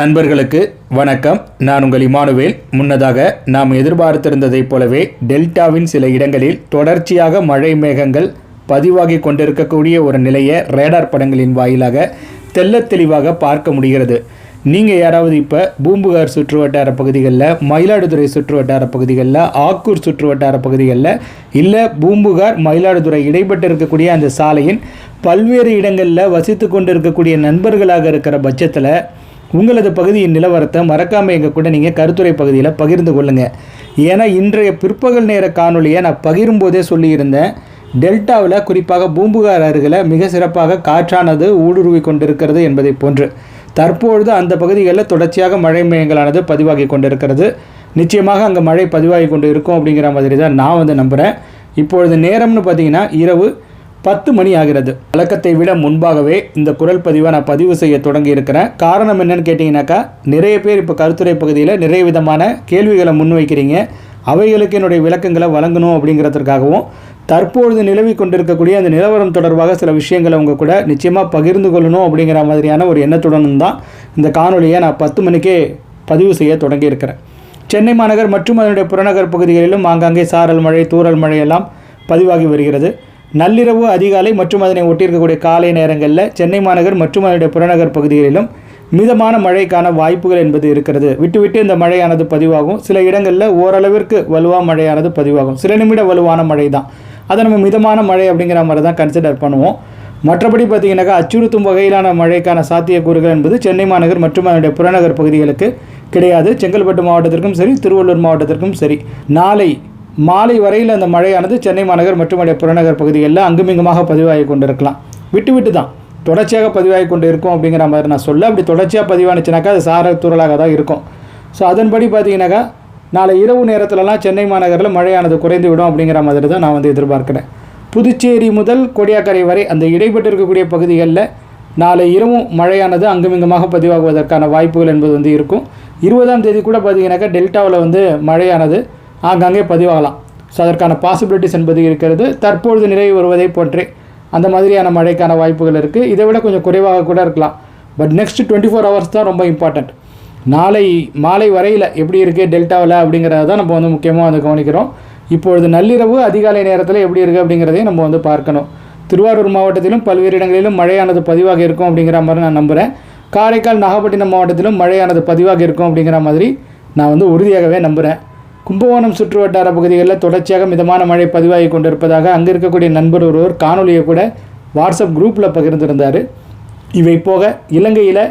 நண்பர்களுக்கு வணக்கம். நான் உங்கள் இமானுவேல். முன்னதாக நாம் எதிர்பார்த்திருந்ததைப் போலவே டெல்டாவின் சில இடங்களில் தொடர்ச்சியாக மழை மேகங்கள் பதிவாகி கொண்டிருக்கக்கூடிய ஒரு நிலையை ரேடார் படங்களின் வாயிலாக தெள்ளத் தெளிவாக பார்க்க முடிகிறது. நீங்கள் யாராவது இப்போ பூம்புகார் சுற்று வட்டார பகுதிகளில் மயிலாடுதுறை சுற்று வட்டார பகுதிகளில் ஆக்கூர் சுற்று வட்டார பகுதிகளில் இல்லை பூம்புகார் மயிலாடுதுறை இடைப்பட்டு இருக்கக்கூடிய அந்த சாலையின் பல்வேறு இடங்களில் வசித்து கொண்டு இருக்கக்கூடிய நண்பர்களாக இருக்கிற பட்சத்தில் உங்களது பகுதியின் நிலவரத்தை மறக்காமல் எங்கள் கூட நீங்கள் கருத்துரை பகுதியில் பகிர்ந்து கொள்ளுங்கள் ஏன்னா இன்றைய பிற்பகல் நேர காணொலியை நான் பகிரும்போதே சொல்லியிருந்தேன். டெல்டாவில் குறிப்பாக பூம்புகார் அருகில் மிக சிறப்பாக காற்றானது ஊடுருவி கொண்டிருக்கிறது என்பதை போன்று. தற்பொழுது அந்த பகுதிகளில் தொடர்ச்சியாக மழை மையங்களானது பதிவாகி கொண்டிருக்கிறது. நிச்சயமாக அங்கே மழை பதிவாகி கொண்டு இருக்கும் அப்படிங்கிற மாதிரி தான் நான் வந்து நம்புகிறேன் இப்பொழுது நேரம்னு பார்த்தீங்கன்னா இரவு பத்து மணி ஆகிறது வழக்கத்தை விட முன்பாகவே இந்த குரல் பதிவை நான் பதிவு செய்ய தொடங்கி இருக்கிறேன் காரணம் என்னன்னு கேட்டிங்கனாக்கா நிறைய பேர் இப்போ கருத்துரை பகுதியில் நிறைய விதமான கேள்விகளை முன்வைக்கிறீங்க. அவைகளுக்கு என்னுடைய விளக்கங்களை வழங்கணும் அப்படிங்கிறதுக்காகவும் தற்பொழுது நிலவி கொண்டிருக்கக்கூடிய அந்த நிலவரம் தொடர்பாக சில விஷயங்களை உங்கள் கூட நிச்சயமாக பகிர்ந்து கொள்ளணும் அப்படிங்கிற மாதிரியான ஒரு எண்ணத்துடன் தான் இந்த காணொலியை நான் பத்து மணிக்கே பதிவு செய்ய தொடங்கியிருக்கிறேன். சென்னை மாநகர் மற்றும் அதனுடைய புறநகர் பகுதிகளிலும் ஆங்காங்கே சாரல் மழை தூரல் மழையெல்லாம் பதிவாகி வருகிறது. நள்ளிரவு அதிகாலை மற்றும் அதனை ஒட்டியிருக்கக்கூடிய காலை நேரங்களில் சென்னை மாநகர் மற்றும் அதனுடைய புறநகர் பகுதிகளிலும் மிதமான மழைக்கான வாய்ப்புகள் என்பது இருக்கிறது. விட்டு விட்டு இந்த மழையானது பதிவாகும். சில இடங்களில் ஓரளவிற்கு வலுவாக மழையானது பதிவாகும். சில நிமிட வலுவான மழை தான் அதை நம்ம மிதமான மழை அப்படிங்கிற மாதிரி தான் கன்சிடர் பண்ணுவோம். மற்றபடி பார்த்தீங்கன்னாக்கா அச்சுறுத்தும் வகையிலான மழைக்கான சாத்தியக்கூறுகள் என்பது சென்னை மாநகர் மற்றும் அதனுடைய புறநகர் பகுதிகளுக்கு கிடையாது. செங்கல்பட்டு மாவட்டத்திற்கும் சரி திருவள்ளூர் மாவட்டத்திற்கும் சரி. நாளை மாலை வரையில் அந்த மழையானது சென்னை மாநகர் மற்றும் அடைய புறநகர் பகுதிகளில் அங்குமிங்குமாக பதிவாகி கொண்டிருக்கலாம். விட்டு விட்டு தான் தொடர்ச்சியாக பதிவாகி கொண்டு இருக்கும் அப்படிங்கிற மாதிரி நான் சொல்ல அப்படி தொடர்ச்சியாக பதிவானுச்சுனாக்கா அது சார தூரலாக தான் இருக்கும். ஸோ அதன்படி பார்த்தீங்கன்னாக்கா நாளை இரவு நேரத்திலலாம் சென்னை மாநகரில் மழையானது குறைந்து விடும் அப்படிங்கிற மாதிரி தான் நான் வந்து எதிர்பார்க்குறேன். புதுச்சேரி முதல் கொடியாக்கரை வரை அந்த இடைப்பட்டு இருக்கக்கூடிய பகுதிகளில் நாளை இரவும் மழையானது அங்குமிங்குமாக பதிவாகுவதற்கான வாய்ப்புகள் என்பது வந்து இருக்கும். இருபதாம் தேதி கூட பார்த்தீங்கன்னாக்கா டெல்டாவில் வந்து மழையானது ஆங்காங்கே பதிவாகலாம். ஸோ அதற்கான பாசிபிலிட்டிஸ் என்பது இருக்கிறது. தற்பொழுது நிறைவு வருவதை போன்றே அந்த மாதிரியான மழைக்கான வாய்ப்புகள் இருக்குது இதை விட கொஞ்சம் குறைவாக கூட இருக்கலாம். But next twenty four hours தான் ரொம்ப இம்பார்ட்டண்ட் நாளை மாலை வரையில் எப்படி இருக்குது டெல்டாவில் அப்படிங்கிறத தான் நம்ம வந்து முக்கியமாக வந்து கவனிக்கிறோம். இப்பொழுது நள்ளிரவு அதிகாலை நேரத்தில் எப்படி இருக்குது அப்படிங்கிறதையும் நம்ம வந்து பார்க்கணும். திருவாரூர் மாவட்டத்திலும் பல்வேறு இடங்களிலும் மழையானது பதிவாக இருக்கும் அப்படிங்கிற மாதிரி நான் நம்புகிறேன் காரைக்கால் நாகப்பட்டினம் மாவட்டத்திலும் மழையானது பதிவாக இருக்கும் அப்படிங்கிற மாதிரி நான் வந்து உறுதியாகவே நம்புகிறேன் கும்பகோணம் சுற்று வட்டார பகுதிகளில் தொடர்ச்சியாக மிதமான மழை பதிவாகி கொண்டிருப்பதாக அங்கே இருக்கக்கூடிய நண்பர் ஒருவர் காணொலியை கூட வாட்ஸ்அப் குரூப்பில் பகிர்ந்திருந்தார். இவை போக இலங்கையில்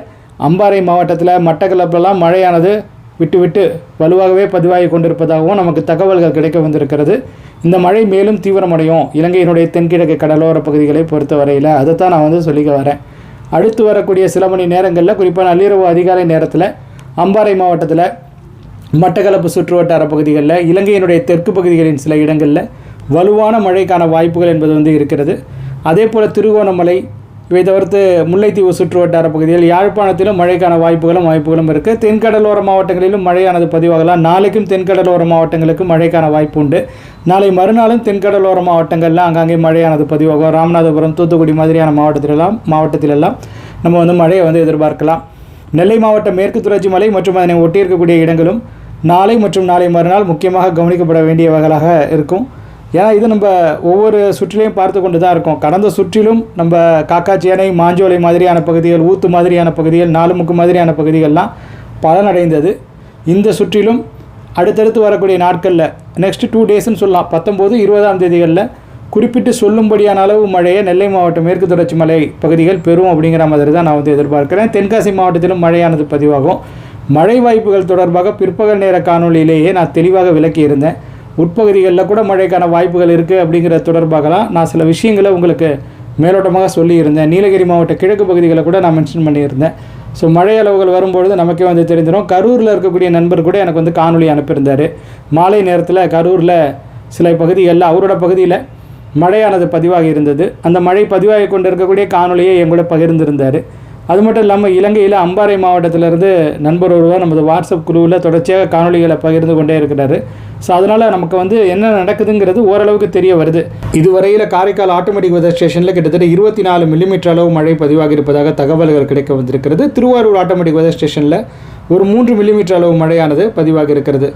அம்பாறை மாவட்டத்தில் மட்டக்களப்பிலலாம் மழையானது விட்டு விட்டு வலுவாகவே பதிவாகி கொண்டிருப்பதாகவும் நமக்கு தகவல்கள் கிடைக்க வந்திருக்கிறது. இந்த மழை மேலும் தீவிரமடையும். இலங்கையினுடைய தென்கிழக்கு கடலோர பகுதிகளை பொறுத்தவரையில் அதை தான் நான் வந்து சொல்லிக்க வரேன். அடுத்து வரக்கூடிய சில மணி நேரங்களில் குறிப்பாக நள்ளிரவு அதிகாலை நேரத்தில் அம்பாறை மாவட்டத்தில் மட்டக்களப்பு சுற்றுவட்டார பகுதிகளில் இலங்கையினுடைய தெற்கு பகுதிகளின் சில இடங்களில் வலுவான மழைக்கான வாய்ப்புகள் என்பது வந்து இருக்கிறது. அதே போல் திருகோணமலை இவை தவிர்த்து முல்லைத்தீவு சுற்றுவட்டார பகுதிகள் யாழ்ப்பாணத்திலும் மழைக்கான வாய்ப்புகளும் வாய்ப்புகளும் இருக்குது தென்கடலோர மாவட்டங்களிலும் மழையானது பதிவாகலாம். நாளைக்கும் தென்கடலோர மாவட்டங்களுக்கு மழைக்கான வாய்ப்பு உண்டு. நாளை மறுநாளும் தென்கடலோர மாவட்டங்களில் அங்கங்கே மழையானது பதிவாகும். ராமநாதபுரம் தூத்துக்குடி மாதிரியான மாவட்டத்திலெல்லாம் மாவட்டத்திலெல்லாம் நம்ம வந்து மழையை வந்து எதிர்பார்க்கலாம். நெல்லை மாவட்டம் மேற்கு தொடர்ச்சி மலை மற்றும் அதனை ஒட்டியிருக்கக்கூடிய இடங்களும் நாளை மற்றும் நாளை மறுநாள் முக்கியமாக கவனிக்கப்பட வேண்டிய வகையாக இருக்கும். ஏன்னா இது நம்ம ஒவ்வொரு சுற்றிலையும் பார்த்து கொண்டு தான் இருக்கோம். கடந்த சுற்றிலும் நம்ம காக்காச்சியானை மாஞ்சோலை மாதிரியான பகுதிகள் ஊத்து மாதிரியான பகுதிகள் நாலுமுக்கு மாதிரியான பகுதிகள்லாம் பலனடைந்தது. இந்த சுற்றிலும் அடுத்தடுத்து வரக்கூடிய நாட்களில் நெக்ஸ்ட் டூ டேஸ்ன்னு சொல்லலாம். பத்தொம்போது இருபதாம் தேதிகளில் குறிப்பிட்டு சொல்லும்படியான அளவு மழையை நெல்லை மாவட்டம் மேற்கு தொடர்ச்சி மலை பகுதிகள் பெறும் அப்படிங்கிற மாதிரி தான் நான் வந்து எதிர்பார்க்கிறேன். தென்காசி மாவட்டத்திலும் மழையானது பதிவாகும். மழை வாய்ப்புகள் தொடர்பாக பிற்பகல் நேர காணொலியிலேயே நான் தெளிவாக விளக்கியிருந்தேன். உட்பகுதிகளில் கூட மழைக்கான வாய்ப்புகள் இருக்குது அப்படிங்கிற தொடர்பாகலாம் நான் சில விஷயங்களை உங்களுக்கு மேலோட்டமாக சொல்லியிருந்தேன். நீலகிரி மாவட்ட கிழக்கு பகுதிகளை கூட நான் மென்ஷன் பண்ணியிருந்தேன். ஸோ மழை அளவுகள் வரும்பொழுது நமக்கே வந்து தெரிஞ்சிடும் கரூரில் இருக்கக்கூடிய நண்பர் கூட எனக்கு வந்து காணொலி அனுப்பியிருந்தார். மாலை நேரத்தில் கரூரில் சில பகுதிகளில் அவரோட பகுதியில் மழையானது பதிவாகி இருந்தது. அந்த மழை பதிவாகி கொண்டு இருக்கக்கூடிய காணொலியை என் கூட பகிர்ந்திருந்தார். அது மட்டும் இல்லாமல் இலங்கையில் அம்பாறை மாவட்டத்திலிருந்து நண்பர் ஒருவர் நமது வாட்ஸ்அப் குழுவில் தொடர்ச்சியாக காணொளிகளை பகிர்ந்து கொண்டே இருக்கிறாரு. ஸோ அதனால் நமக்கு வந்து என்ன நடக்குதுங்கிறது ஓரளவுக்கு தெரிய வருது. இதுவரையில் காரைக்கால் ஆட்டோமேட்டிக் வெதர் ஸ்டேஷனில் கிட்டத்தட்ட இருபத்தி நாலு மில்லிமீட்டர் அளவு மழை பதிவாகி இருப்பதாக தகவல்கள் கிடைக்க வந்திருக்கிறது. திருவாரூர் ஆட்டோமேட்டிக் வெதர் ஸ்டேஷனில் ஒரு மூன்று மில்லிமீட்டர் அளவு மழையானது பதிவாகி இருக்கிறது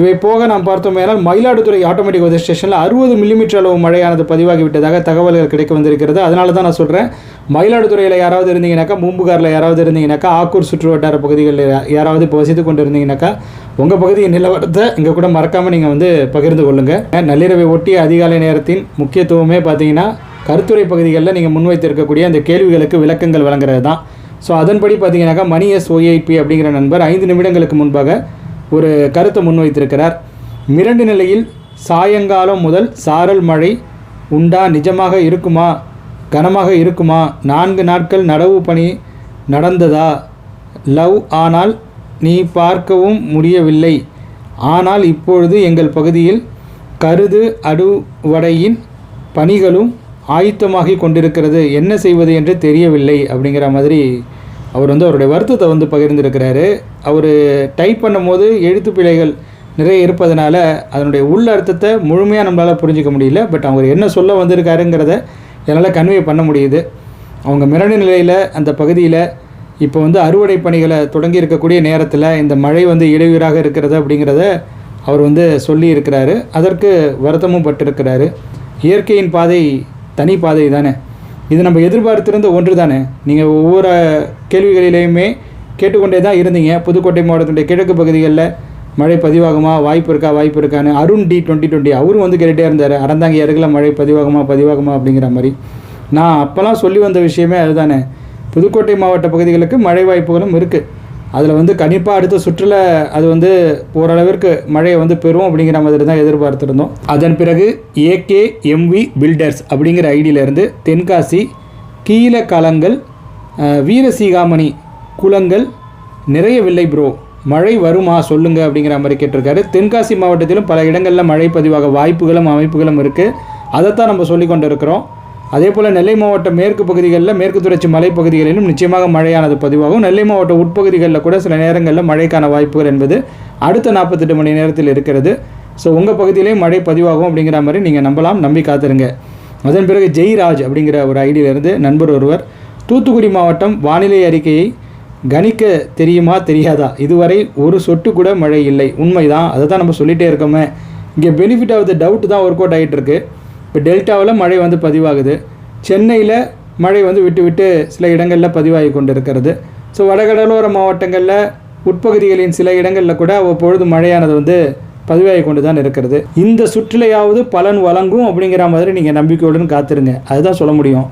இவை போக நாம் பார்த்தோமேனால் மயிலாடுதுறை ஆட்டோமேட்டிக் வெதர் ஸ்டேஷனில் அறுபது மில்லிமீட்டர் அளவு மழையானது பதிவாகிவிட்டதாக தகவல்கள் கிடைக்க வந்திருக்கிறது. அதனால தான் நான் சொல்கிறேன் மயிலாடுதுறையில் யாராவது இருந்தீங்கன்னாக்கா பூம்புகாரில் யாராவது இருந்தீங்கன்னாக்கா ஆக்கூர் சுற்று வட்டார பகுதிகளில் யாராவது இப்போ வசித்து கொண்டு இருந்தீங்கன்னாக்கா உங்கள் பகுதியின் நிலவரத்தை இங்கே கூட மறக்காமல் நீங்கள் வந்து பகிர்ந்து கொள்ளுங்கள் நள்ளிரவை ஒட்டிய அதிகாலை நேரத்தின் முக்கியத்துவமே பார்த்தீங்கன்னா கருத்துரை பகுதிகளில் நீங்கள் முன்வைத்திருக்கக்கூடிய அந்த கேள்விகளுக்கு விளக்கங்கள் வழங்குறது தான் ஸோ அதன்படி பார்த்தீங்கன்னாக்கா மணி எஸ் ஒய்ஐபி அப்படிங்கிற நண்பர் ஐந்து நிமிடங்களுக்கு முன்பாக ஒரு கருத்தை முன்வைத்திருக்கிறார். மிரண்டு நிலையில் சாயங்காலம் முதல் சாரல் மழை உண்டா? நிஜமாக இருக்குமா? கனமாக இருக்குமா? நான்கு நாட்கள் நடவு பணி நடந்ததா? லவ் ஆனால் நீ பார்க்கவும் முடியவில்லை. ஆனால் இப்பொழுது எங்கள் பகுதியில் கருது அடுவடையின் பணிகளும் ஆயத்தமாகி கொண்டிருக்கிறது. என்ன செய்வது என்று தெரியவில்லை. அப்படிங்கிற மாதிரி அவர் வந்து அவருடைய வருத்தத்தை வந்து பகிர்ந்திருக்கிறாரு. அவர் டைப் பண்ணும்போது எழுத்து பிழைகள் நிறைய இருப்பதனால அதனுடைய உள் அர்த்தத்தை முழுமையாக நம்மளால் புரிஞ்சிக்க முடியல. பட் அவர் என்ன சொல்ல வந்திருக்காருங்கிறத என்னால் கன்வே பண்ண முடியுது. அவங்க மிரண்டு நிலையில் அந்த பகுதியில் இப்போ வந்து அறுவடை பணிகளை தொடங்கி இருக்கக்கூடிய நேரத்தில் இந்த மழை வந்து இடையூறாக இருக்கிறது அப்படிங்கிறத அவர் வந்து சொல்லி இருக்கிறாரு. அதற்கு வருத்தமும் பட்டிருக்கிறாரு. இயற்கையின் பாதை தனி பாதை தானே. இது நம்ம எதிர்பார்த்திருந்த ஒன்று தானே நீங்கள் ஒவ்வொரு கேள்விகளிலேயுமே கேட்டுக்கொண்டே தான் இருந்தீங்க. புதுக்கோட்டை மாவட்டத்துடைய கிழக்கு பகுதிகளில் மழை பதிவாகுமா? வாய்ப்பு இருக்கா? வாய்ப்பு இருக்கான்னு அருண் டி டுவெண்ட்டி டுவெண்ட்டி அவரும் வந்து கேட்டுகிட்டே இருந்தார். அறந்தாங்க இறகுல மழை பதிவாகுமா? பதிவாகுமா? அப்படிங்கிற மாதிரி. நான் அப்போல்லாம் சொல்லி வந்த விஷயமே அதுதானே. புதுக்கோட்டை மாவட்ட பகுதிகளுக்கு மழை வாய்ப்புகளும் இருக்குது அதில் வந்து கண்டிப்பாக அடுத்த சுற்றில் அது வந்து ஓரளவிற்கு மழையை வந்து பெறும் அப்படிங்கிற மாதிரி தான் எதிர்பார்த்துருந்தோம். அதன் பிறகு ஏகே எம்வி பில்டர்ஸ் அப்படிங்கிற ஐடியிலேருந்து தென்காசி கீழ கலங்கள் வீரசீகாமணி குளங்கள் நிறையவில்லை ப்ரோ மழை வருமா சொல்லுங்க அப்படிங்கிற மாதிரி கேட்டிருக்காரு. தென்காசி மாவட்டத்திலும் பல இடங்களில் மழை பதிவாக வாய்ப்புகளும் அமைப்புகளும் இருக்குது அதைத்தான் நம்ம சொல்லி கொண்டு இருக்கிறோம் அதே போல் நெல்லை மாவட்ட மேற்கு பகுதிகளில் மேற்கு தொடர்ச்சி மலைப்பகுதிகளிலும் நிச்சயமாக மழையானது பதிவாகும். நெல்லை மாவட்ட உட்பகுதிகளில் கூட சில நேரங்களில் மழைக்கான வாய்ப்புகள் என்பது அடுத்த நாற்பத்தெட்டு மணி நேரத்தில் இருக்கிறது. ஸோ உங்கள் பகுதியிலேயும் மழை பதிவாகும் அப்படிங்கிற மாதிரி நீங்கள் நம்பலாம். நம்பி காத்திருங்க. அதன் பிறகு ஜெய்ராஜ் அப்படிங்கிற ஒரு ஐடியிலிருந்து நண்பர் ஒருவர் தூத்துக்குடி மாவட்டம் வானிலை அறிக்கையை கணிக்க தெரியுமா தெரியாதா? இதுவரை ஒரு சொட்டு கூட மழை இல்லை. உண்மைதான். அதை தான் நம்ம சொல்லிகிட்டே இருக்கோமே. இங்கே பெனிஃபிட் ஆஃப் த டவுட் தான் ஒர்க் அவுட் ஆகிட்டு இருக்குது இப்போ டெல்டாவில் மழை வந்து பதிவாகுது. சென்னையில் மழை வந்து விட்டு விட்டு சில இடங்களில் பதிவாகி கொண்டு இருக்கிறது ஸோ வடகடலோர மாவட்டங்களில் உட்பகுதிகளின் சில இடங்களில் கூட அவ்வப்பொழுது மழையானது வந்து பதிவாகி கொண்டு தான் இருக்கிறது. இந்த சுற்றுலையாவது பலன் வழங்கும் அப்படிங்கிற மாதிரி நீங்கள் நம்பிக்கையுடன் காத்திருங்க. அதுதான் சொல்ல முடியும்.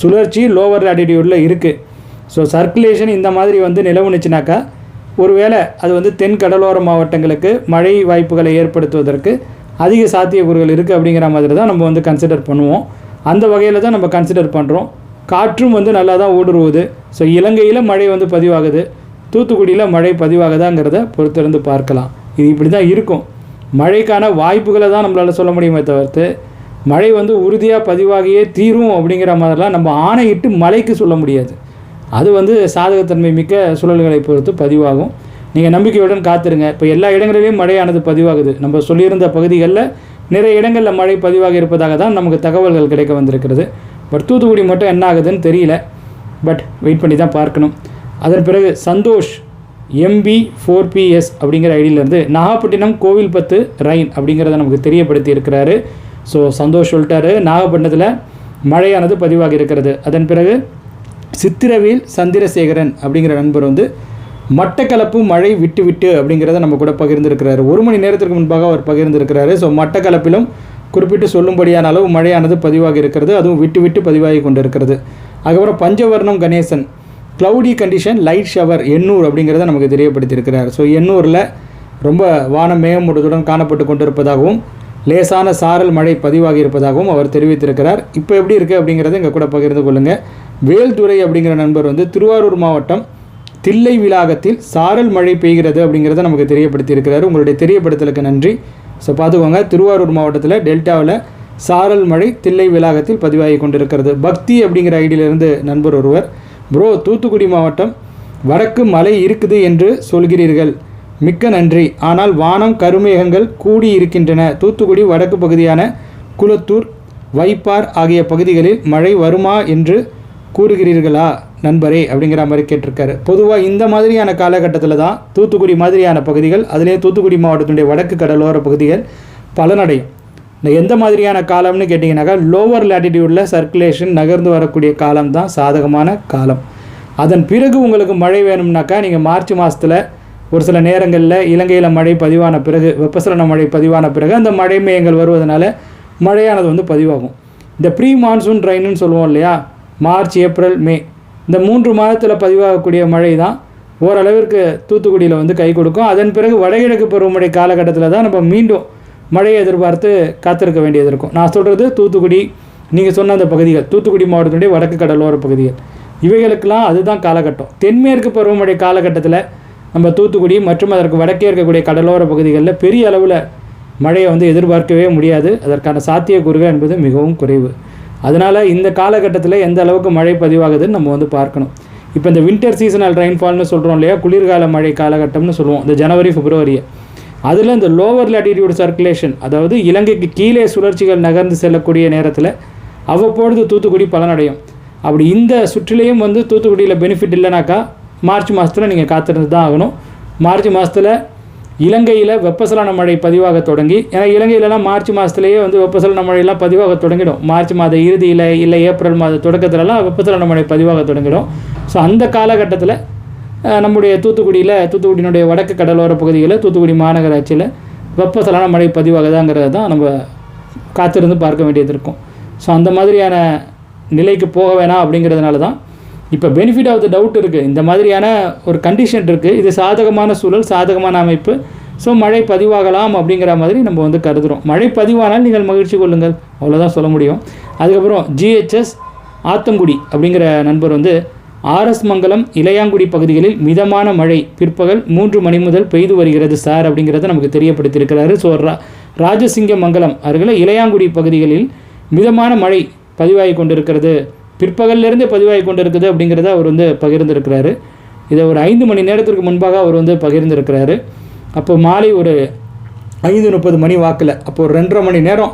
சுழற்சி லோவர் லாட்டிடியூடில் இருக்குது ஸோ சர்க்குலேஷன் இந்த மாதிரி வந்து நிலவுனுச்சுனாக்கா ஒருவேளை அது வந்து தென் கடலோர மாவட்டங்களுக்கு மழை வாய்ப்புகளை ஏற்படுத்துவதற்கு அதிக சாத்தியக்கூறுகள் இருக்குது அப்படிங்கிற மாதிரி தான் நம்ம வந்து கன்சிடர் பண்ணுவோம். அந்த வகையில் தான் நம்ம கன்சிடர் பண்ணுறோம் காற்றும் வந்து நல்லா தான் ஊடுருவுது. ஸோ இலங்கையில் மழை வந்து பதிவாகுது. தூத்துக்குடியில் மழை பதிவாகுதாங்கிறத பொறுத்திருந்து பார்க்கலாம். இது இப்படி தான் இருக்கும். மழைக்கான வாய்ப்புகளை தான் நம்மளால் சொல்ல முடியுமே தவிர்த்து மழை வந்து உறுதியாக பதிவாகியே தீரும் அப்படிங்கிற மாதிரிலாம் நம்ம ஆணையிட்டு மழைக்கு சொல்ல முடியாது. அது வந்து சாதகத்தன்மை மிக்க சூழல்களை பொறுத்து பதிவாகும். நீங்கள் நம்பிக்கையுடன் காத்திருங்க. இப்போ எல்லா இடங்களிலையும் மழையானது பதிவாகுது. நம்ம சொல்லியிருந்த பகுதிகளில் நிறைய இடங்களில் மழை பதிவாக இருப்பதாக தான் நமக்கு தகவல்கள் கிடைக்க வந்திருக்கிறது. பட் தூத்துக்குடி மட்டும் என்ன ஆகுதுன்னு தெரியல. பட் வெயிட் பண்ணி தான் பார்க்கணும். அதன் பிறகு சந்தோஷ் எம்பி ஃபோர் பிஎஸ் அப்படிங்கிற ஐடியிலேருந்து நாகப்பட்டினம் கோவில்பத்து ரைன் அப்படிங்கிறத நமக்கு தெரியப்படுத்தி இருக்கிறாரு. ஸோ சந்தோஷ் சொல்லிட்டாரு. நாகப்பட்டினத்தில் மழையானது பதிவாகி இருக்கிறது. அதன் பிறகு சித்திரவேல் சந்திரசேகரன் அப்படிங்கிற நண்பர் வந்து மட்டக்களப்பு மழை விட்டு விட்டு அப்படிங்கிறத நம்ம கூட பகிர்ந்திருக்கிறாரு. ஒரு மணி நேரத்திற்கு முன்பாக அவர் பகிர்ந்திருக்கிறாரு. ஸோ மட்டக்களப்பிலும் குறிப்பிட்டு சொல்லும்படியான அளவு மழையானது பதிவாகி இருக்கிறது. அதுவும் விட்டு விட்டு பதிவாகி கொண்டிருக்கிறது. அதுக்கப்புறம் Panchavarnam Ganesan cloudy condition light shower Ennore அப்படிங்கிறத நமக்கு தெரியப்படுத்தியிருக்கிறார். ஸோ எண்ணூரில் ரொம்ப வானம் மேகமூட்டத்துடன் காணப்பட்டு கொண்டிருப்பதாகவும் லேசான சாரல் மழை பதிவாகி இருப்பதாகவும் அவர் தெரிவித்திருக்கிறார். இப்போ எப்படி இருக்குது அப்படிங்கிறத எங்கள் கூட பகிர்ந்து கொள்ளுங்கள் வேல்துறை அப்படிங்கிற நண்பர் வந்து திருவாரூர் மாவட்டம் தில்லை விலாகத்தில் சாரல் மழை பெய்கிறது அப்படிங்கிறத நமக்கு தெரியப்படுத்தியிருக்கிறார். உங்களுடைய தெரியப்படுத்தலுக்கு நன்றி. ஸோ பார்த்துக்கோங்க. திருவாரூர் மாவட்டத்தில் டெல்டாவில் சாரல் மழை தில்லை விலாகத்தில் பதிவாகி கொண்டிருக்கிறது. பக்தி அப்படிங்கிற ஐடியிலிருந்து நண்பர் ஒருவர் ப்ரோ தூத்துக்குடி மாவட்டம் வடக்கு மலை இருக்குது என்று சொல்கிறீர்கள். மிக்க நன்றி. ஆனால் வானம் கருமேகங்கள் கூடி இருக்கின்றன. தூத்துக்குடி வடக்கு பகுதியான குளத்தூர் வைப்பார் ஆகிய பகுதிகளில் மழை வருமா? என்று கூறுகிறீர்களா நண்பரே? அப்படிங்கிற மாதிரி கேட்டிருக்காரு. பொதுவாக இந்த மாதிரியான காலகட்டத்தில் தான் தூத்துக்குடி மாதிரியான பகுதிகள் அதிலேயே தூத்துக்குடி மாவட்டத்தினுடைய வடக்கு கடலோர பகுதிகள் பலனடையும். இந்த எந்த மாதிரியான காலம்னு கேட்டிங்கனாக்கா லோவர் லேட்டிடியூடில் சர்க்குலேஷன் நகர்ந்து வரக்கூடிய காலம் தான் சாதகமான காலம். அதன் பிறகு உங்களுக்கு மழை வேணும்னாக்கா நீங்கள் மார்ச் மாதத்தில் ஒரு சில நேரங்களில் இலங்கையில் மழை பதிவான பிறகு வெப்பசலன மழை பதிவான பிறகு அந்த மழை மேயங்கள் வருவதனால மழையானது வந்து பதிவாகும். இந்த ப்ரீ மான்சூன் ட்ரைனுன்னு சொல்லுவோம் இல்லையா மார்ச் ஏப்ரல் மே. இந்த மூன்று மாதத்தில் பதிவாகக்கூடிய மழை தான் ஓரளவிற்கு தூத்துக்குடியில் வந்து கை கொடுக்கும். அதன் பிறகு வடகிழக்கு பருவமழை காலகட்டத்தில் தான் நம்ம மீண்டும் மழையை எதிர்பார்த்து காத்திருக்க வேண்டியது இருக்கும். நான் சொல்கிறது தூத்துக்குடி நீங்கள் சொன்ன அந்த பகுதிகள் தூத்துக்குடி மாவட்டத்தினுடைய வடக்கு கடலோர பகுதிகள். இவைகளுக்கெல்லாம் அதுதான் காலகட்டம். தென்மேற்கு பருவமழை காலகட்டத்தில் நம்ம தூத்துக்குடி மற்றும் அதற்கு வடக்கே இருக்கக்கூடிய கடலோர பகுதிகளில் பெரிய அளவில் மழையை வந்து எதிர்பார்க்கவே முடியாது. அதற்கான சாத்தியக்கூறுகள் என்பது மிகவும் குறைவு. அதனால் இந்த காலகட்டத்தில் எந்த அளவுக்கு மழை பதிவாகுதுன்னு நம்ம வந்து பார்க்கணும். இப்போ இந்த வின்டர் சீசனல் ரெயின்ஃபால்னு சொல்கிறோம் இல்லையா? குளிர்கால மழை காலகட்டம்னு சொல்லுவோம். இந்த ஜனவரி பிப்ரவரியை. அதில் இந்த லோவர் லேட்டிடியூட் சர்க்குலேஷன் அதாவது இலங்கைக்கு கீழே சுழற்சிகள் நகர்ந்து செல்லக்கூடிய நேரத்தில் அவ்வப்பொழுது தூத்துக்குடி பலனடையும். அப்படி இந்த சுற்றிலையும் வந்து தூத்துக்குடியில் பெனிஃபிட் இல்லைனாக்கா மார்ச் மாதத்தில் நீங்கள் காத்திருந்து தான் ஆகணும். மார்ச் மாதத்தில் இலங்கையில் வெப்பசலன மழை பதிவாக தொடங்கி ஏன்னா இலங்கையிலலாம் மார்ச் மாதத்துலேயே வந்து வெப்பசலன மழையெல்லாம் பதிவாக தொடங்கிடும். மார்ச் மாத இறுதியில் இல்லை ஏப்ரல் மாத தொடக்கத்துலலாம் வெப்பசலன மழை பதிவாக தொடங்கிடும். ஸோ அந்த காலகட்டத்தில் நம்முடைய தூத்துக்குடியில் தூத்துக்குடியினுடைய வடக்கு கடலோர பகுதிகளில் தூத்துக்குடி மாநகராட்சியில் வெப்பசலன மழை பதிவாகுதாங்கிறது தான் நம்ம காத்திருந்து பார்க்க வேண்டியது இருக்கும். ஸோ அந்த மாதிரியான நிலைக்கு போக வேணாம் அப்படிங்கிறதுனால தான் இப்போ பெனிஃபிட் ஆஃப் த டவுட் இருக்குது இந்த மாதிரியான ஒரு கண்டிஷன் இருக்குது இது சாதகமான சூழல் சாதகமான அமைப்பு. ஸோ மழை பதிவாகலாம் அப்படிங்கிற மாதிரி நம்ம வந்து கருதுகிறோம் மழை பதிவானால் நீங்கள் மகிழ்ச்சி கொள்ளுங்கள். அவ்வளோதான் சொல்ல முடியும். அதுக்கப்புறம் ஜிஹெச்எஸ் ஆத்தங்குடி அப்படிங்கிற நண்பர் வந்து ஆர்எஸ் மங்கலம் இளையாங்குடி பகுதிகளில் மிதமான மழை பிற்பகல் மூன்று மணி முதல் பெய்து வருகிறது சார் அப்படிங்கிறத நமக்கு தெரியப்படுத்தியிருக்கிறாரு. ஸோ ரா ராஜசிங்க மங்கலம் அருகில் இளையாங்குடி பகுதிகளில் மிதமான மழை பதிவாகி கொண்டிருக்கிறது. பிற்பகல்லிருந்தே பதிவாகி கொண்டிருக்குது அப்படிங்கிறத அவர் வந்து பகிர்ந்திருக்கிறாரு. இதை ஒரு ஐந்து மணி நேரத்திற்கு முன்பாக அவர் வந்து பகிர்ந்திருக்கிறாரு. அப்போ மாலை ஒரு ஐந்து முப்பது மணி வாக்கில் அப்போ ஒரு ரெண்டரை மணி நேரம்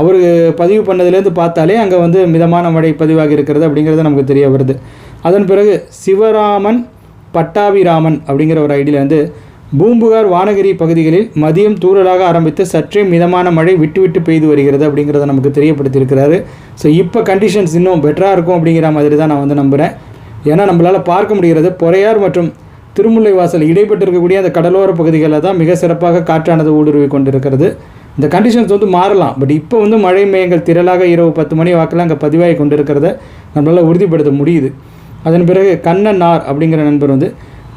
அவர் பதிவு பண்ணதுலேருந்து பார்த்தாலே அங்கே வந்து மிதமான மழை பதிவாகி இருக்கிறது அப்படிங்கிறது நமக்கு தெரிய வருது. அதன் பிறகு சிவராமன் பட்டாபிராமன் அப்படிங்கிற ஒரு ஐடியில் வந்து பூம்புகார் வானகிரி பகுதிகளில் மதியம் தூறலாக ஆரம்பித்து சற்றே மிதமான மழை விட்டு விட்டு பெய்து வருகிறது அப்படிங்கிறத நமக்கு தெரியப்படுத்தியிருக்கிறாரு. ஸோ இப்போ கண்டிஷன்ஸ் இன்னும் பெட்டராக இருக்கும் அப்படிங்கிற மாதிரி தான் நான் வந்து நம்புகிறேன் ஏன்னா நம்மளால் பார்க்க முடிகிறது பொறையார் மற்றும் திருமுல்லை வாசல் இடைப்பட்டு இருக்கக்கூடிய அந்த கடலோர பகுதிகளில் தான் மிக சிறப்பாக காற்றானது ஊடுருவி கொண்டிருக்கிறது. இந்த கண்டிஷன்ஸ் வந்து மாறலாம். பட் இப்போ வந்து மழை மேயங்கள் திரளாக இரவு பத்து மணி வாக்கில் அங்கே பதிவாகி கொண்டிருக்கிறத நம்மளால் உறுதிப்படுத்த முடியுது. அதன் பிறகு கண்ணன் நார் அப்படிங்கிற நண்பர் வந்து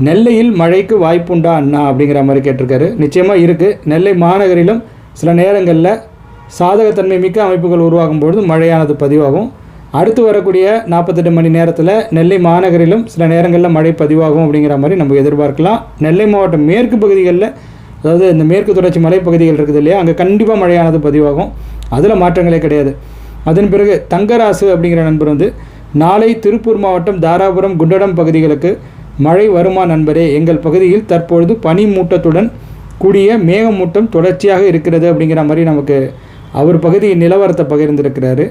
நெல்லையில் மழைக்கு வாய்ப்புண்டா அண்ணா அப்படிங்கிற மாதிரி கேட்டிருக்காரு. நிச்சயமாக இருக்குது நெல்லை மாநகரிலும் சில நேரங்களில் சாதகத்தன்மை மிக்க அமைப்புகள் உருவாகும் பொழுது மழையானது பதிவாகும். அடுத்து வரக்கூடிய நாற்பத்தெட்டு மணி நேரத்தில் நெல்லை மாநகரிலும் சில நேரங்களில் மழை பதிவாகும் அப்படிங்கிற மாதிரி நம்ம எதிர்பார்க்கலாம். நெல்லை மாவட்டம் மேற்கு பகுதிகளில் அதாவது இந்த மேற்கு தொடர்ச்சி மலைப்பகுதிகள் இருக்குது இல்லையா அங்கே கண்டிப்பாக மழையானது பதிவாகும். அதில் மாற்றங்களே கிடையாது. அதன் பிறகு தங்கராசு அப்படிங்கிற நண்பர் வந்து நாளை திருப்பூர் மாவட்டம் தாராபுரம் குண்டடம் பகுதிகளுக்கு மழை வருமா நண்பரே? எங்கள் பகுதியில் தற்பொழுது பனி மூட்டத்துடன் கூடிய மேகமூட்டம் தொடர்ச்சியாக இருக்கிறது அப்படிங்கிற மாதிரி நமக்கு அவர் பகுதியின் நிலவரத்தை பகிர்ந்திருக்கிறாரு.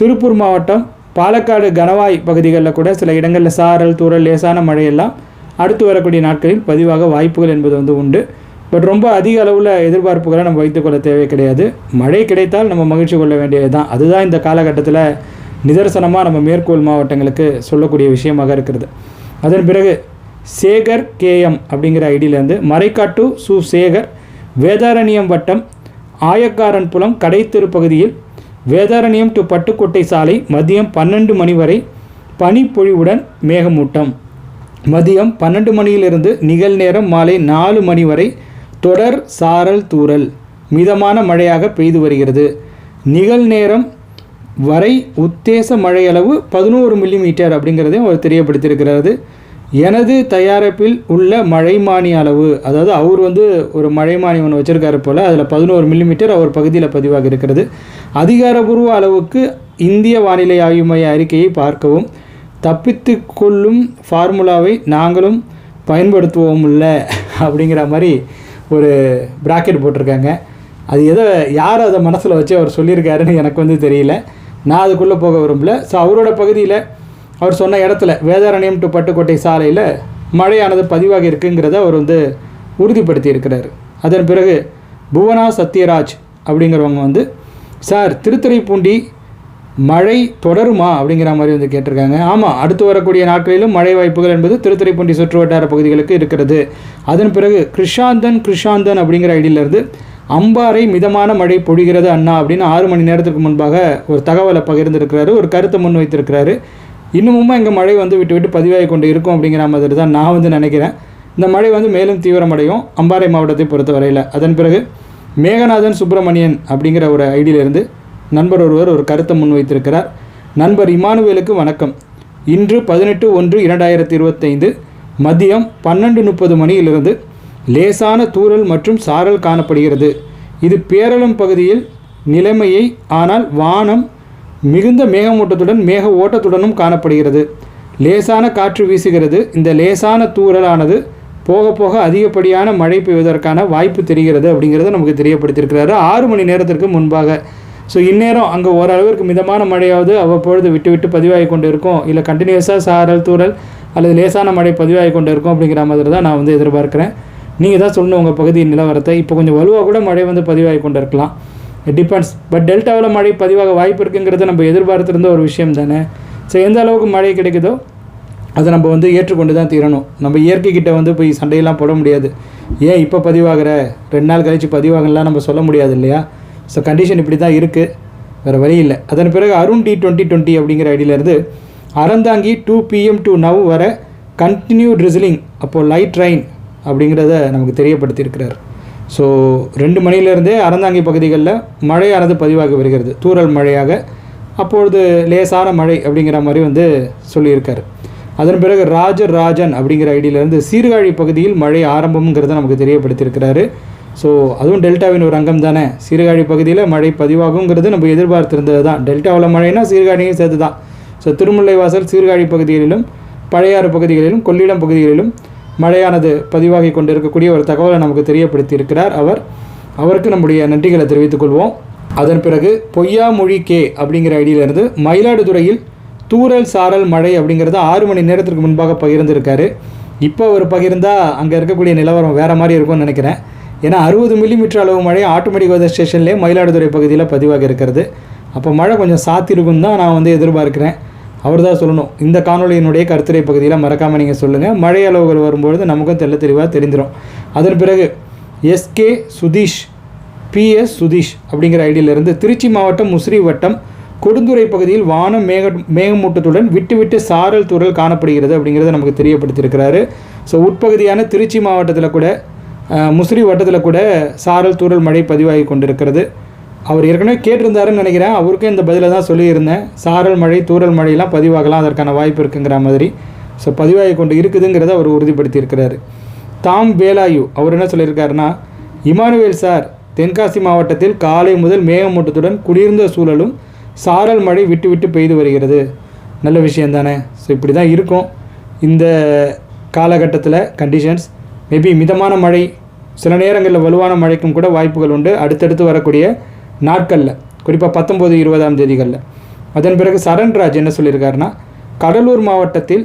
திருப்பூர் மாவட்டம் பாலக்காடு கனவாய் பகுதிகளில் கூட சில இடங்களில் சாரல் தூரல் லேசான மழையெல்லாம் அடுத்து வரக்கூடிய நாட்களில் பதிவாக வாய்ப்புகள் என்பது வந்து உண்டு. பட் ரொம்ப அதிக அளவில் எதிர்பார்ப்புகளை நம்ம வைத்துக்கொள்ள தேவை கிடையாது. மழை கிடைத்தால் நம்ம மகிழ்ச்சி கொள்ள வேண்டியது தான் அதுதான் இந்த காலகட்டத்தில் நிதர்சனமாக நம்ம மேற்கோள் மாவட்டங்களுக்கு சொல்லக்கூடிய விஷயமாக இருக்கிறது. அதன் பிறகு சேகர் கேஎம் அப்படிங்கிற ஐடியிலேருந்து மறைக்காட்டு சு. சேகர் வேதாரண்யம் வட்டம் ஆயக்காரன் புலம் கடைத்தெரு பகுதியில் வேதாரண்யம் டு பட்டுக்கோட்டை சாலை மதியம் பன்னெண்டு மணி வரை பனிப்பொழிவுடன் மேகமூட்டம். மதியம் பன்னெண்டு மணியிலிருந்து நிகழ்நேரம் மாலை நாலு மணி வரை தொடர் சாரல் தூறல். மிதமான மழையாக பெய்து வருகிறது. நிகழ்நேரம் வரை உத்தேச மழையளவு பதினோரு மில்லிமீட்டர் அப்படிங்கிறதையும் அவர் தெரியப்படுத்தியிருக்கிறாரு. எனது தயாரிப்பில் உள்ள மழைமானி அளவு அதாவது அவர் வந்து ஒரு மழைமானி ஒன்று வச்சுருக்காரு போல் அதில் பதினோரு மில்லிமீட்டர் அவர் பகுதியில் பதிவாக இருக்கிறது. அதிகாரபூர்வ அளவுக்கு இந்திய வானிலை ஆய்வு மைய அறிக்கையை பார்க்கவும் தப்பித்து கொள்ளும் ஃபார்முலாவை நாங்களும் பயன்படுத்துவோம் இல்லை அப்படிங்கிற மாதிரி ஒரு ப்ராக்கெட் போட்டிருக்காங்க. அது எதை யார் அதை மனசில் வச்சு அவர் சொல்லியிருக்காருன்னு எனக்கு வந்து தெரியல. நான் அதுக்குள்ளே போக விரும்பல. ஸோ அவரோட பகுதியில் அவர் சொன்ன இடத்துல வேதாரண்யம் டு பட்டுக்கோட்டை சாலையில் மழையானது பதிவாக இருக்குங்கிறத அவர் வந்து உறுதிப்படுத்தி இருக்கிறார் அதன் பிறகு புவனா சத்யராஜ் அப்படிங்கிறவங்க வந்து சார் திருத்துறைப்பூண்டி மழை தொடருமா? அப்படிங்கிற மாதிரி வந்து கேட்டிருக்காங்க. ஆமாம் அடுத்து வரக்கூடிய நாட்களிலும் மழை வாய்ப்புகள் என்பது திருத்துறைப்பூண்டி சுற்று வட்டார பகுதிகளுக்கு இருக்கிறது. அதன் பிறகு கிருஷாந்தன் கிருஷாந்தன் அப்படிங்கிற ஐடியிலேருந்து அம்பாறை மிதமான மழை பொழிகிறது அண்ணா அப்படின்னு ஆறு மணி நேரத்துக்கு முன்பாக ஒரு தகவலை பகிர்ந்திருக்கிறாரு. ஒரு கருத்தை முன் வைத்திருக்கிறாரு இன்னமும் இங்கே மழை வந்து விட்டு விட்டு பதிவாகி கொண்டு இருக்கும் அப்படிங்கிற மாதிரி தான் நான் வந்து நினைக்கிறேன். இந்த மழை வந்து மேலும் தீவிரமடையும் அம்பாறை மாவட்டத்தை பொறுத்த வரையில் அதன் பிறகு மேகநாதன் சுப்பிரமணியன் அப்படிங்கிற ஒரு ஐடியிலிருந்து நண்பர் ஒருவர் ஒரு கருத்தை முன்வைத்திருக்கிறார். நண்பர் இமானுவேலுக்கு வணக்கம். இன்று பதினெட்டு ஒன்று இரண்டாயிரத்தி இருபத்தைந்து மதியம் பன்னெண்டு முப்பது மணியிலிருந்து லேசான தூறல் மற்றும் சாரல் காணப்படுகிறது. இது பேரளம் பகுதியில் நிலைமையை ஆனால் வானம் மிகுந்த மேகமூட்டத்துடன் மேக ஓட்டத்துடனும் காணப்படுகிறது. லேசான காற்று வீசுகிறது. இந்த லேசான தூறலானது போக போக அதிகப்படியான மழை பெய்வதற்கான வாய்ப்பு தெரிகிறது அப்படிங்கிறத நமக்கு தெரியப்படுத்தியிருக்கிறாரு. ஆறு மணி நேரத்திற்கு முன்பாக. ஸோ இந்நேரம் அங்கே ஓரளவிற்கு மிதமான மழையாவது அவ்வப்பொழுது விட்டு விட்டு பதிவாகி கொண்டு இருக்கும் இல்லை கண்டினியூஸாக சாரல் தூறல் அல்லது லேசான மழை பதிவாகி கொண்டு இருக்கும் அப்படிங்கிற மாதிரி தான் நான் வந்து எதிர்பார்க்குறேன். நீங்கள் தான் சொல்லணும் உங்கள் பகுதியின் நிலவரத்தை. இப்போ கொஞ்சம் வலுவாக கூட மழை வந்து பதிவாகி கொண்டு இருக்கலாம் டிபெண்ட்ஸ் பட் டெல்டாவில் மழை பதிவாக வாய்ப்பு இருக்குங்கிறத நம்ம எதிர்பார்த்துருந்த ஒரு விஷயம் தானே. ஸோ எந்த அளவுக்கு மழை கிடைக்குதோ அதை நம்ம வந்து ஏற்றுக்கொண்டு தான் தீரணும். நம்ம இயற்கைக்கிட்ட வந்து போய் சண்டையெல்லாம் போட முடியாது. ஏன் இப்போ பதிவாகிற? ரெண்டு நாள் கழித்து பதிவாகலாம் நம்ம சொல்ல முடியாது இல்லையா? ஸோ கண்டிஷன் இப்படி தான் இருக்குது வேறு வழி இல்லை. அதன் பிறகு அருண் டி டுவெண்ட்டி டுவெண்ட்டி அப்படிங்கிற ஐடியிலேருந்து Aranthangi two PM to now வர கண்டினியூ ட்ரிசிலிங் அப்போது லைட் ரைன் அப்படிங்கிறத நமக்கு தெரியப்படுத்தியிருக்கிறார். ஸோ ரெண்டு மணிலேருந்தே அறந்தாங்கி பகுதிகளில் மழையானது பதிவாகி வருகிறது. தூறல் மழையாக அப்பொழுது லேசான மழை அப்படிங்கிற மாதிரி வந்து சொல்லியிருக்கார். அதன் பிறகு ராஜராஜன் அப்படிங்கிற ஐடியிலேருந்து சீர்காழி பகுதியில் மழை ஆரம்பம்ங்கிறத நமக்கு தெரியப்படுத்தியிருக்கிறாரு. ஸோ அதுவும் டெல்டாவின் ஒரு அங்கம் தானே. சீர்காழி பகுதியில் மழை பதிவாகுங்கிறது நம்ம எதிர்பார்த்திருந்தது தான். டெல்டாவில் மழைனா சீர்காழியும் சேர்த்து தான் ஸோ திருமுல்லைவாசல் சீர்காழி பகுதிகளிலும் பழையாறு பகுதிகளிலும் கொள்ளிடம் பகுதிகளிலும் மழையானது பதிவாகி கொண்டிருக்கக்கூடிய ஒரு தகவலை நமக்கு தெரியப்படுத்தி இருக்கிறார் அவர். அவருக்கு நம்முடைய நன்றிகளை தெரிவித்துக் கொள்வோம். அதன் பிறகு பொய்யாமொழி கே அப்படிங்கிற ஐடியிலிருந்து மயிலாடுதுறையில் தூரல் சாரல் மழை அப்படிங்கிறத ஆறு மணி நேரத்திற்கு முன்பாக பகிர்ந்திருக்காரு. இப்போ அவர் பகிர்ந்தால் அங்கே இருக்கக்கூடிய நிலவரம் வேறு மாதிரி இருக்கும்னு நினைக்கிறேன். ஏன்னா அறுபது மில்லிமீட்டர் அளவு மழை ஆட்டோமேட்டிக் வெதர் ஸ்டேஷன்லேயே மயிலாடுதுறை பகுதியில் பதிவாக இருக்கிறது. அப்போ மழை கொஞ்சம் சாத்திருக்கும் தான் நான் வந்து எதிர்பார்க்கிறேன். அவர் தான் சொல்லணும். இந்த காணொலியினுடைய கருத்துரை பகுதியில் மறக்காமல் நீங்கள் சொல்லுங்கள் மழை அளவுகள் வரும்பொழுது நமக்கும் தெல்ல தெளிவாக தெரிஞ்சிடும் அதன் பிறகு எஸ்கே சுதீஷ் பிஎஸ் சுதீஷ் அப்படிங்கிற ஐடியிலிருந்து திருச்சி மாவட்டம் முசிறி வட்டம் கொடுந்துறை பகுதியில் வானம் மேக மேகமூட்டத்துடன் விட்டு விட்டு சாரல் தூறல் காணப்படுகிறது அப்படிங்கிறத நமக்கு தெரியப்படுத்தியிருக்கிறாரு. ஸோ உட்பகுதியான திருச்சி மாவட்டத்தில் கூட முசிறி வட்டத்தில் கூட சாரல் தூறல் மழை பதிவாகி கொண்டிருக்கிறது. அவர் ஏற்கனவே கேட்டிருந்தாருன்னு நினைக்கிறேன். அவருக்கும் இந்த பதிலை தான் சொல்லியிருந்தேன். சாரல் மழை தூறல் மழையெல்லாம் பதிவாகலாம் அதற்கான வாய்ப்பு இருக்குங்கிற மாதிரி. ஸோ பதிவாகி கொண்டு இருக்குதுங்கிறத அவர் உறுதிப்படுத்தியிருக்கிறாரு. தாம் வேலாயு அவர் என்ன சொல்லியிருக்காருன்னா இமானுவேல் சார் தென்காசி மாவட்டத்தில் காலை முதல் மேகமூட்டத்துடன் குளிர்ந்த சூழலும் சாரல் மழை விட்டு விட்டு பெய்து வருகிறது. நல்ல விஷயம் தானே? ஸோ இப்படி தான் இருக்கும். இந்த காலகட்டத்தில் கண்டிஷன்ஸ் மேபி மிதமான மழை சில நேரங்களில் வலுவான மழைக்கும் கூட வாய்ப்புகள் உண்டு. அடுத்தடுத்து வரக்கூடிய நாட்களில் குறிப்பாக பத்தொம்போது இருபதாம் தேதிகளில். அதன் பிறகு சரண்ராஜ் என்ன சொல்லியிருக்காருன்னா கடலூர் மாவட்டத்தில்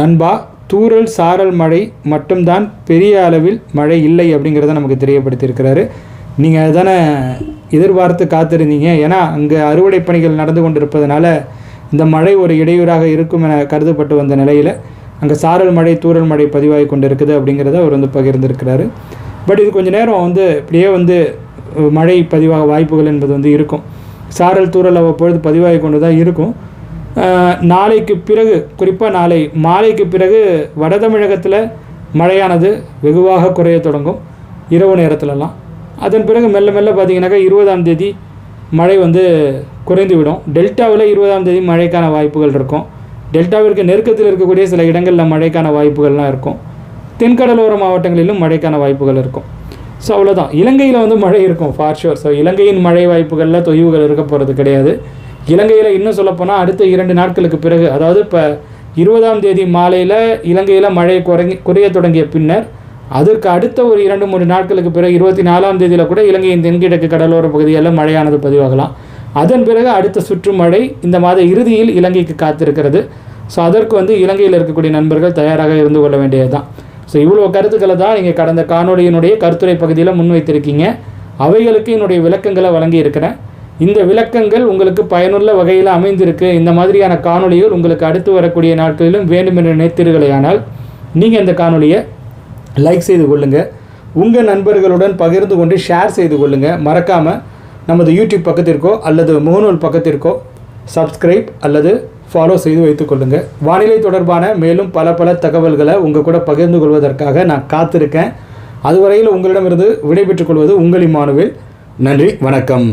நண்பா தூரல் சாரல் மழை மட்டும்தான் பெரிய அளவில் மழை இல்லை அப்படிங்கிறத நமக்கு தெரியப்படுத்தியிருக்கிறாரு. நீங்கள் அதுதானே எதிர்பார்த்து காத்திருந்தீங்க. ஏன்னா அங்கே அறுவடை பணிகள் நடந்து கொண்டிருப்பதனால இந்த மழை ஒரு இடையூறாக இருக்கும் என கருதப்பட்டு வந்த நிலையில் அங்கே சாரல் மழை தூரல் மழை பதிவாகி கொண்டு இருக்குது அப்படிங்கிறத அவர் வந்து பகிர்ந்திருக்கிறாரு. பட் இது கொஞ்ச நேரம் வந்து இப்படியே வந்து மழை பதிவாக வாய்ப்புகள் என்பது வந்து இருக்கும். சாரல் தூறல் அவ்வப்பொழுது பதிவாகி கொண்டு தான் இருக்கும் நாளைக்கு பிறகு குறிப்பாக நாளை மாலைக்கு பிறகு வட தமிழகத்தில் மழையானது வெகுவாக குறைய தொடங்கும். இரவு நேரத்துலலாம். அதன் பிறகு மெல்ல மெல்ல பார்த்தீங்கன்னாக்கா இருபதாம் தேதி மழை வந்து குறைந்துவிடும். டெல்டாவில் இருபதாம் தேதி மழைக்கான வாய்ப்புகள் இருக்கும். டெல்டாவிற்கு நெருக்கத்தில் இருக்கக்கூடிய சில இடங்களில் மழைக்கான வாய்ப்புகள்லாம் இருக்கும். தென்கடலோர மாவட்டங்களிலும் மழைக்கான வாய்ப்புகள் இருக்கும். ஸோ அவ்வளோதான் இலங்கையில் வந்து மழை இருக்கும் ஃபார் ஷுர் ஸோ இலங்கையின் மழை வாய்ப்புகளில் தொய்வுகள் இருக்க போகிறது கிடையாது. இலங்கையில் இன்னும் சொல்லப்போனால் அடுத்த இரண்டு நாட்களுக்கு பிறகு அதாவது இப்போ இருபதாம் தேதி மாலையில் இலங்கையில் மழை குறைங்கி குறைய தொடங்கிய பின்னர் அதற்கு அடுத்த ஒரு இரண்டு மூணு நாட்களுக்கு பிறகு இருபத்தி நாலாம் தேதியில் கூட இலங்கையின் தென்கிழக்கு கடலோர பகுதிகளில் மழையானது பதிவாகலாம். அதன் பிறகு அடுத்த சுற்று மழை இந்த மாத இறுதியில் இலங்கைக்கு காத்திருக்கிறது. ஸோ அதற்கு வந்து இலங்கையில் இருக்கக்கூடிய நண்பர்கள் தயாராக இருந்து கொள்ள வேண்டியது தான் ஸோ இவ்வளோ கருத்துக்களை தான் நீங்கள் கடந்த காணொலியினுடைய கருத்துரை பகுதியில் முன்வைத்திருக்கீங்க அவைகளுக்கு என்னுடைய விளக்கங்களை வழங்கி இருக்கிறேன் இந்த விளக்கங்கள் உங்களுக்கு பயனுள்ள வகையில் அமைந்திருக்கு. இந்த மாதிரியான காணொலிகள் உங்களுக்கு அடுத்து வரக்கூடிய நாட்களிலும் வேண்டும் என்று நினைத்தீர்களேயானால் நீங்கள் இந்த காணொளியை லைக் செய்து கொள்ளுங்கள் உங்கள் நண்பர்களுடன் பகிர்ந்து கொண்டு ஷேர் செய்து கொள்ளுங்கள் மறக்காமல் நமது யூடியூப் பக்கத்திற்கோ அல்லது முகநூல் பக்கத்திற்கோ சப்ஸ்கிரைப் அல்லது ஃபாலோ செய்து வைத்துக் கொள்ளுங்கள் வானிலை தொடர்பான மேலும் பல பல தகவல்களை உங்கள் கூட பகிர்ந்து கொள்வதற்காக நான் காத்திருக்கேன். அதுவரையில் உங்களிடமிருந்து விடைபெற்றுக் கொள்வது உங்கள் இமானுவேல். நன்றி வணக்கம்.